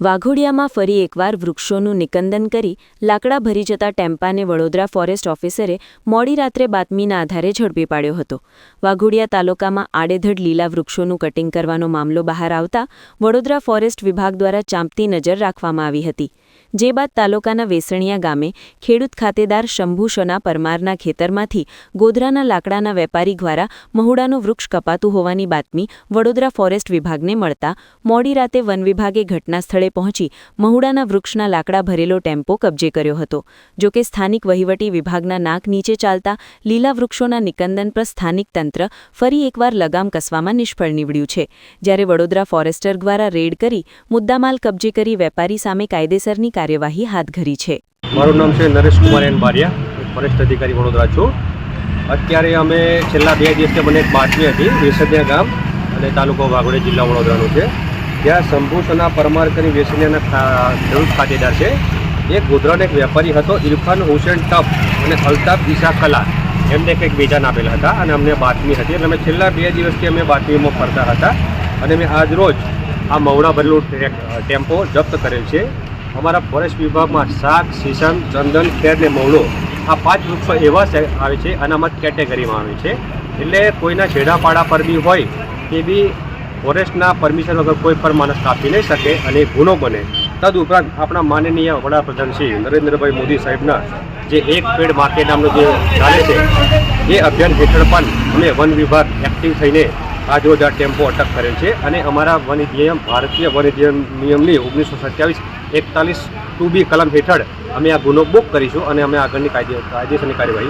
વાઘોડિયામાં ફરી એકવાર વૃક્ષોનું નિકંદન કરી લાકડા ભરી જતા ટેમ્પાને વડોદરા ફોરેસ્ટ ઓફિસરે મોડી રાત્રે બાતમીના આધારે ઝડપી પાડ્યો હતો. વાઘોડિયા તાલુકામાં આડેધડ લીલા વૃક્ષોનું કટિંગ કરવાનો મામલો બહાર આવતા વડોદરા ફોરેસ્ટ વિભાગ દ્વારા ચાંપતી નજર રાખવામાં આવી હતી. જે બાદ તાલુકાના વેસણિયા ગામે ખેડૂત ખાતેદાર શંભુશોના પરમારના ખેતરમાંથી ગોધરાના લાકડાના વેપારી દ્વારા મહુડાનું વૃક્ષ કપાતું હોવાની બાતમી વડોદરા ફોરેસ્ટ વિભાગને મળતા મોડી રાતે વન વિભાગે ઘટના સ્થળે પહોંચી મહુડાના વૃક્ષના લાકડા ભરેલો ટેમ્પો કબજે કર્યો હતો. જોકે સ્થાનિક વહીવટી વિભાગના નાક નીચે ચાલતા લીલા વૃક્ષોના નિકંદન પર સ્થાનિક તંત્ર ફરી એકવાર લગામ કસવામાં નિષ્ફળ નીવડ્યું છે. જ્યારે વડોદરા ફોરેસ્ટર દ્વારા રેડ કરી મુદ્દામાલ કબજે કરી વેપારી સામે કાયદેસરની કાર્યવાહી હાથ ધરી છે. મારું નામ છે નરેશ કુમાર એન બારિયા. ફોરેસ્ટ અધિકારી વડોદરા છું. અત્યારે અમે છેલ્લા બે દિવસથી મને એક બાતમી હતી વેસદિયા ગામ અને તાલુકો વાઘોડી જિલ્લા વડોદરાનું છે. જ્યાં શંભુસના પરમાર કરી વેસદિયાના ખેડૂત ખાતેદાર છે. એ ગોધરાનો એક વેપારી હતો, ઇરફાન હુસેન ટપ અને અલ્તાફ ઈશા કલા એમને કંઈક વેચાણ આપેલા હતા અને અમને બાતમી હતી. એટલે અમે છેલ્લા બે દિવસથી અમે બાતમીમાં ફરતા હતા અને મેં આજ રોજ આ મવડા ભરેલું ટેમ્પો જપ્ત કરેલ છે. અમારા ફોરેસ્ટ વિભાગમાં શાક સીસમ ચંદન, ખેર ને મવડો આ પાંચ વૃક્ષો એવા આવે છે, અનામત કેટેગરીમાં આવે છે. એટલે કોઈના છેડાપાડા પર બી હોય તે બી ફોરેસ્ટના પરમિશન વગર કોઈ પણ માણસ કાપી નહીં શકે અને ગુનો બને. તદ ઉપરાંત આપણા માનનીય વડાપ્રધાન શ્રી નરેન્દ્રભાઈ મોદી સાહેબના જે એક પેડ માર્કેટ નામનું જે ચાલે છે, એ અભિયાન હેઠળ પણ અમે વન વિભાગ એક્ટિવ થઈને આજરોજ આ ટેમ્પો અટક કરેલ છે અને અમારા વન ભારતીય વન નિયમ નિયમની ઓગણીસો સત્યાવીસ એકતાલીસ ટુ બી કલમ હેઠળ અમે આ ગુનો બુક કરીશું અને અમે આગળની કાયદે કાયદેસરની કાર્યવાહી